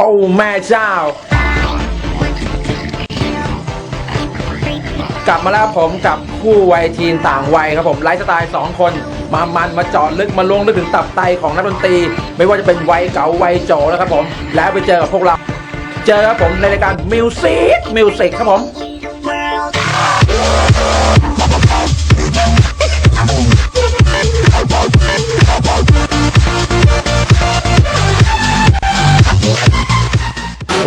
อ้แม่เจ้า กลับมาแล้วผมกับคู่วัยทีนต่างวัยครับผมไลฟ์สไตล์2คน มามันมาเจาะลึกมาลงลึกถึงตับไตของนักดนตรี ไม่ว่าจะเป็นวัยเก่าวัยโจนะครับผม แล้วไปเจอกับพวกเรา เจอครับผมในรายการมิวสิกมิวสิกครับผม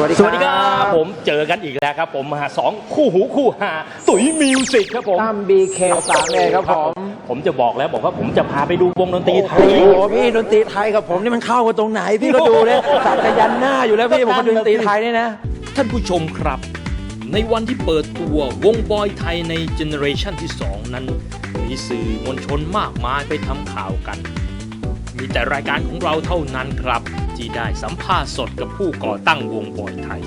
วัสดีสวัสดีครับผมเจอกันอีกแล้วครับผมมาสองคู่หูคู่หาตุ๋ยมิวสิกครับผมตั้มบีเคสามเลยครับผมผมจะบอกแล้วบอกว่าผมจะพาไปดูวงดนตรีไทโอ้ยโหพี่ดนตรีไทยกับผมนี่มันเข้ากันตรงไหนพี่ก็ดูเลยสัตว์จะยันหน้าอยู่แล้วพี่ผมมาดูดนตรีไทยนี่นะ ท่านผู้ชมครับ ในวันที่เปิดตัววงบอยไทยในเจเนอเรชันที่ 2 นั้น มีสื่อมวลชนมากมายไปทำข่าวกัน มีแต่รายการของเราเท่านั้นครับ ที่ได้สัมภาษณ์สดกับผู้ก่อตั้งวงบอยไทย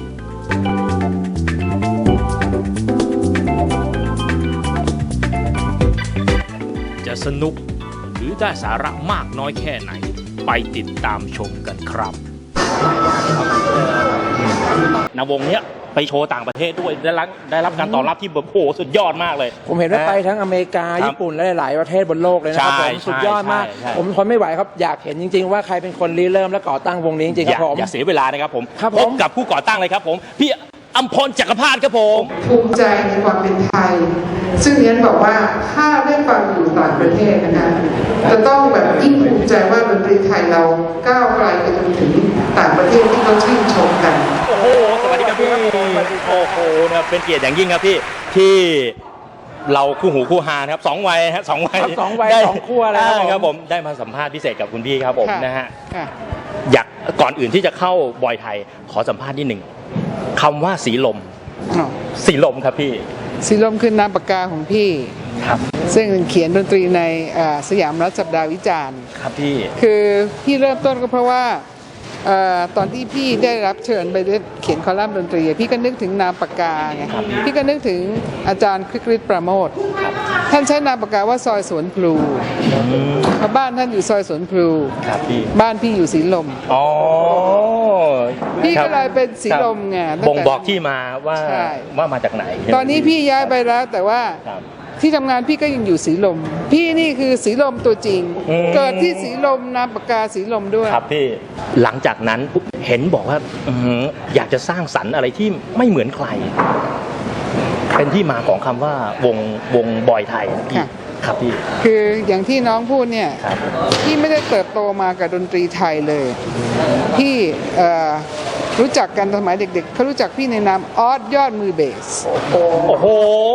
จะสนุกหรือได้สาระมากน้อยแค่ไหน ไปติดตามชมกันครับนวงเนี้ย ไปโชว์ต่างประเทศด้วยได้รับได้รับการตอบรับที่แบบโอ้โหสุดยอดมากเลย ผมเห็นว่าไปทั้งอเมริกาครับญี่ปุ่นและหลายๆประเทศบนโลกเลยนะครับใช่ผมสุดยอดมากใช่ใช่ผมทนไม่ไหวครับอยากเห็นจริง ๆ ว่าใครเป็นคนริเริ่มและก่อตั้งวงนี้จริงๆคอย่ารับผมอย่าเสียเวลานะครับผมครับผมพบกับผู้ก่อตั้งเลยครับผมพี่อัมพรจักรพาสครับผมภูมิใจในความเป็นไทย ซึ่งเรียนบอกว่าถ้าได้ฟังอยู่ต่างประเทศนะคะจะต้องแบบยิ่งภูมิใจว่าดนตรีไทยเราก้าวไกลไปจนถึงต่างประเทศที่เขาชื่นชมกัน โอ้โห สวัสดีครับพี่ โอ้โหนะเป็นเกียรติอย่างยิ่งครับพี่ที่เราคู่หูคู่หานะครับสองวัยฮะสองวัยครับสองวัยได้สองขั้วแล้วครับผมครับผมได้มาสัมภาษณ์พิเศษกับคุณพี่ครับผมค่ะ นะฮะค่ะอยากก่อนอื่นที่จะเข้าบอยไทยขอสัมภาษณ์นิดหนึ่งคำว่าสีลม อ้าวสีลมครับพี่สีลมคือนามปากกาของพี่ ครับซึ่งเขียนดนตรีในอ่าสยามรัฐสัปดาห์วิจารณ์ ครับพี่ คือพี่เริ่มต้นก็เพราะว่าเอ่อ ตอนที่พี่ได้รับเชิญไปเขียนคอลัมน์ดนตรี พี่ก็นึกถึงนามปากกาไงพี่ก็นึกถึงอาจารย์คริกฤทธิ์ประโมทท่านใช้นามปากกาว่าซอยสวนพลูเพราะบ้านท่านอยู่ซอยสวนพลูครับพี่บ้านพี่อยู่สีลมอ๋อพี่ครับก็เลยเป็นสีลมไงตั้งแต่บ่งบอกที่มาว่าใช่ว่ามาจากไหน ตอนนี้พี่ย้ายไปแล้วแต่ว่าครับ ที่ทำงานพี่ก็ยังอยู่สีลม พี่นี่คือสีลมตัวจริง อืม เกิดที่สีลมนามปากกาสีลมด้วย ครับพี่หลังจากนั้นปุ๊บเห็นบอกว่าอื้อหืออยากจะสร้างสรรค์อะไรที่ไม่เหมือนใคร เป็นที่มาของคำว่าวงวงบอยไทยพี่ค่ะ ครับพี่คืออย่างที่น้องพูดเนี่ย ครับ พี่ไม่ได้เติบโตมากับดนตรีไทยเลย พี่เอ่อ รู้จักกันสมัยเด็กๆเขารู้จักพี่ในนามออสยอดมือเบส โอ้โห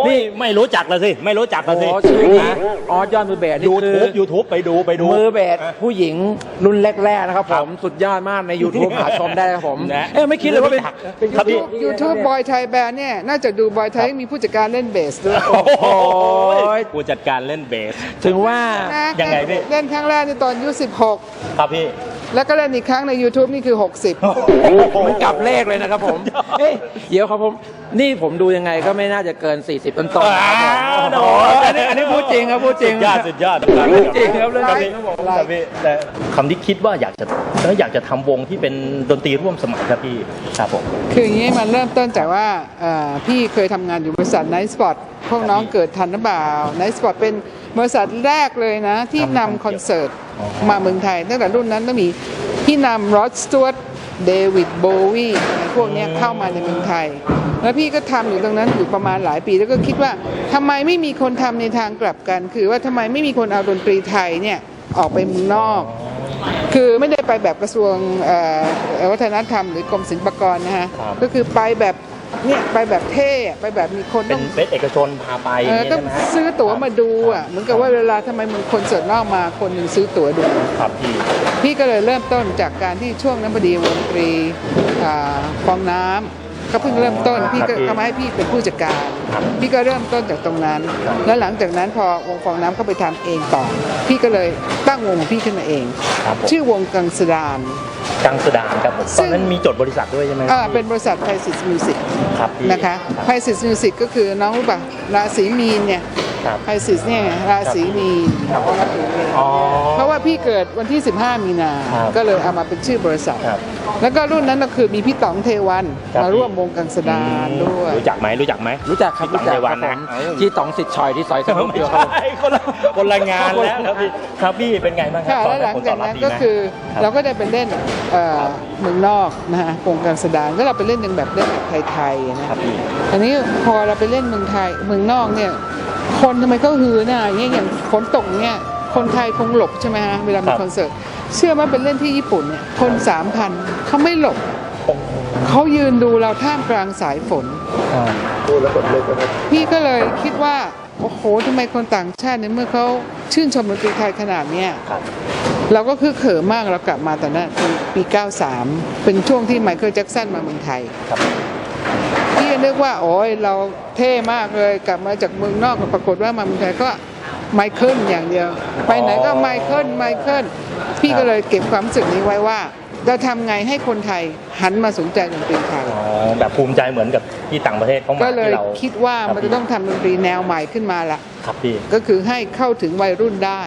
นี่ไม่รู้จักเลยสิ ไม่รู้จักเลโอ้ยโหสิชื่อนะออสยอดมือเบสนี่ยูคืทูอบยูทูบไปดูไปดู มือเบสผู้หญิงรุ่นแรกๆนะครับครัผบมสุดยอดมากใน YouTube หาชมได้ครับผม นะ เอ้ยไม่คิดเลยว่าเป็นไม่รู้จักครับพี่ ยูทูบบอยไทยแบนด์เนี่ยน่าจะดูบอยไทยมีผู้จัดการเล่นเบสด้วยโอ้โหโอ้ยผู้จัดการเล่นเบส ถึงว่า นะยังไงพี่ เล่นครั้งแรกในตอนอายุครับพี่16 แล้วก็เล่นอีกครั้งใน YouTube นี่คือมันกลับเลขเลยนะครับผมเอ้ยเดี๋ยวครับผม นี่ผมดูยังไงก็ไม่น่าจะเกิน 40ต้นๆนะครับผมอ้าวโอ้โหอันนี้อันนี้พูดจริงครับพูดจริง สุดยอดสุดยอดพูดจริงครับเรื่องครับนี้พี่ครับผมครับพี่แต่คำที่คิดว่าอยากจะแล้วอยากจะทำวงที่เป็นดนตรีร่วมสมัยครับพี่ครับผม16คืออย่างนี้มันเริ่มต้นจากว่าเอ่อพี่เคยทำงานอยู่บริษัท Night Spot พวกน้องเกิดทันหรือเปล่า Night Spot เป็นบริษัทแรกเลยนะ ที่นำคอนเสิร์ต มาเมืองไทย ตั้งแต่รุ่นนั้นต้องมีพี่นำรอดส t ว w ตเดวิดโบวีพวกเนี้ยเข้ามาในเมืองไทย แล้วพี่ก็ทำอยู่ตรงนั้นอยู่ประมาณหลายปี แล้วก็คิดว่าทำไมไม่มีคนทำในทางกลับกัน คือว่าทำไมไม่มีคนเอาดนตรีไทยเนี่ยออกไปเมืองนอก คือไม่ได้ไปแบบกระทรวงเอ่อวัฒนธรรมหรือกรมศิลปากรนะฮะครับก็คือไปแบบ เนี่ยไปแบบเท่อะไปแบบมีคนเป็ต้นองเป็นเอกชนพาไปอเอย่างอนี้ต้องใช่ไหมฮะซื้อตั๋วมาดูอะเหมือนกับว่าเวลาทำไมมึงคนเสิร์ตนอกมาคนหนึ่งซื้อตั๋วดู ครับพี่พี่ก็เลยเริ่มต้นจากการที่ช่วงนั้นพอดีวงดนตรีอ่าฟองน้ำก็เพิ่งเริ่มต้นพี่ก็ครับพี่เขามาให้พี่เป็นผู้จัดการ ครับ พี่ก็เริ่มต้นจากตรงนั้น แล้วหลังจากนั้นพอวงฟองน้ำเขาไปทำเองต่อ พี่ก็เลยตั้งวงของพี่ขึ้นมาเอง ครับผม ชื่อวงกังสดาน กังสดานครับผมซึ่ตองนนั้นมีจดบริษัทด้วยใช่ไหมอ่าเป็นบริษัทไพซิสมิวสิกครับพี่นะคะไพซิสมิวสิกก็คือน้องรู้ป่ะราศีมีนเนี่ย ครับไพซิสเนี่ยราศีมีนอ๋อ เพราะว่าพี่เกิดวันที่ 15 มีนา ครับก็เลยเอามาเป็นชื่อบริษัท ครับ แล้วก็รุ่นนั้นก็คือมีพี่ต๋องเทวันครับมาร่วมวงกังสดานด้วย รู้จักไหมรู้จักไหม รู้จักครับพี่รู้จักต๋องเทวัครันบผนะมเอ้าที่ต๋องสิทธิ์ชอยที่ซอยสนุกไม่เดียวครับใช่คนละคนละงานแล้วครับพี่ครับพี่เป็นไงบ้างครัค่ะตอแล้วหลังผลตจาอกบรับนั้นดีก็ไหมคือครับเราก็ได้ไปเล่นเอ่อเมืองนอกนะฮะวงกังสดานก็เราไปเล่นหนึ่งแบบเล่นแบบไทยๆนะครับพี่ อันนี้พอเราไปเล่นเมืองไทยเมืองนอกเนี่ย คนทำไมก็ฮือหน้าอย่างเงี้ยอย่างฝนตกเนี่ยคนไทยคงหลบใช่ไหมฮะเวลามีคอนเสิร์ตเชื่อไหมเป็นเล่นที่ญี่ปุ่นเนี่ยคนสามพันเขาไม่หลบเขายืนดูเราท่ามกลางสายฝนพี่ก็เลยคิดว่า โอ้โหทำไมคนต่างชาติเนี่ยเมื่อเขาชื่นชมดนตรีไทยขนาดเนี้ยครับเราก็คือเขิมมากเรากลับมาตอนนั้นปีปี 93 เป็นช่วงที่ไมเคิลแจ็คสันมาเมืองไทยครับพี่ก็ นึกว่าโอ้ยเราเท่มากเลยกลับมาจากเมืองนอกปรากฏว่ามาเมืองไทยก็ไมเคิลอย่างเดียว ไปไหนก็ไมเคิลไมเคิลพี่ก็เลยเก็บความรู้สึกนี้ไว้ว่าเราทำไงให้คนไทยหันมาสนใจดนตรีไทยอ๋อแบบภูมิใจเหมือนกับที่ต่างประเทศเขามาก็เลยที่เราคิดว่าครับมันจะต้องทำดนตรีแนวใหม่ขึ้นมาละครับพี่ก็คือให้เข้าถึงวัยรุ่นได้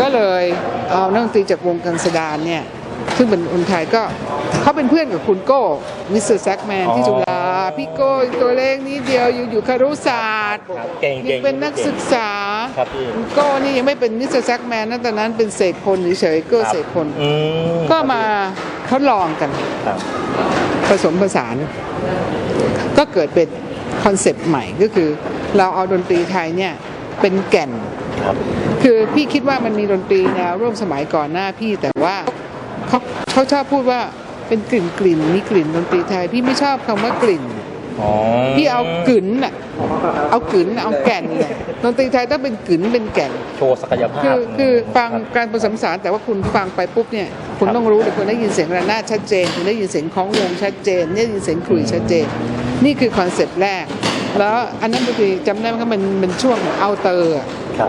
ก็เลยเอานักดนตรีจากวงกังสดานเนี่ย ซึ่งเป็นคนไทยก็เขาเป็นเพื่อนกับคุณโก้มิสเตอร์แซกแมนที่จุฬาพี่โก้ตัวเล็กนิดเดียวอยู่อยู่คารุศาสตร์ครับเก่งยัเก่งงเป็นนักศึกษาครับพี่คุณโก้นี่ยังไม่เป็นมิสเตอร์แซกแมนนะตอนนั้นเป็นเสกพลเฉยๆโก้เสกพลอืมก็มาทดลองกัน ครับผสมผสาน ก็เกิดเป็นคอนเซปต์ใหม่ก็คือ เราเอาดนตรีไทยเนี่ยเป็นแก่น ครับ คือพี่คิดว่ามันมีดนตรีแนวร่วมสมัยก่อนหน้าพี่แต่ว่า เขาเขาชอบพูดว่าเป็นกลิ่นกลิ่นมีกลิ่นดนตรีไทย พี่ไม่ชอบคำว่ากลิ่นอ๋อพี่เอากึ๋นน่ะเอากึ๋นเอาแก่นน่ะดนตรีไทยต้องเป็นกึ๋นเป็นแก่น โชว์ศักยภาพ คือคือฟังครับการผสมผสานแต่ว่าคุณฟังไปปุ๊บเนี่ยคุณครับต้องรู้เลยคุณได้ยินเสียงระนาดชัดเจนคุณได้ยินเสียงของวงชัดเจนได้ยินเสียงขลุ่ยชัดเจน นี่คือคอนเซ็ปต์แรก แล้วอันนั้นก็คือจำได้ไหมครับมันมันช่วงเอาเตอร์อะครับ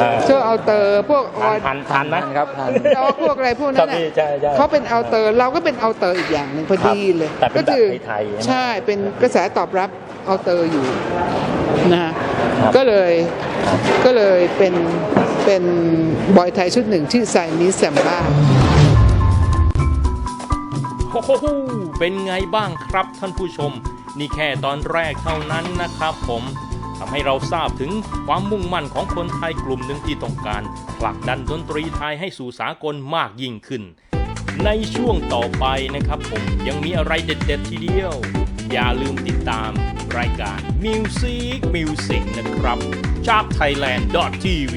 อ่าช่วงเอาเตอร์พวกออทันทันทันทันนะครับทันดอกพวกอะไรพวกครันั้บนน่ะพี่ใช่ใช่เขาเป็นเอาเตอร์เราก็เป็นเอาเตอร์อีกอย่างหนึ่งพอดีเลยแต่เป็นแบบก็คืไทยๆใช่ไหมใช่เป็นกระแสตอบรับเอาเตอร์อยู่นะฮะครับก็เลยก็เลยเป็นเป็นบอยไทยชุดหนึ่งชื่อไซมิสแซมบ้าโอ้โหเป็นไงบ้างครับท่านผู้ชม นี่แค่ตอนแรกเท่านั้นนะครับผม ทำให้เราทราบถึงความมุ่งมั่นของคนไทยกลุ่มหนึ่งที่ต้องการผลักดันดนตรีไทยให้สู่สากลมากยิ่งขึ้น ในช่วงต่อไปนะครับผมยังมีอะไรเด็ดๆทีเดียว อย่าลืมติดตามรายการ Music Music นะครับจาก thailand.tv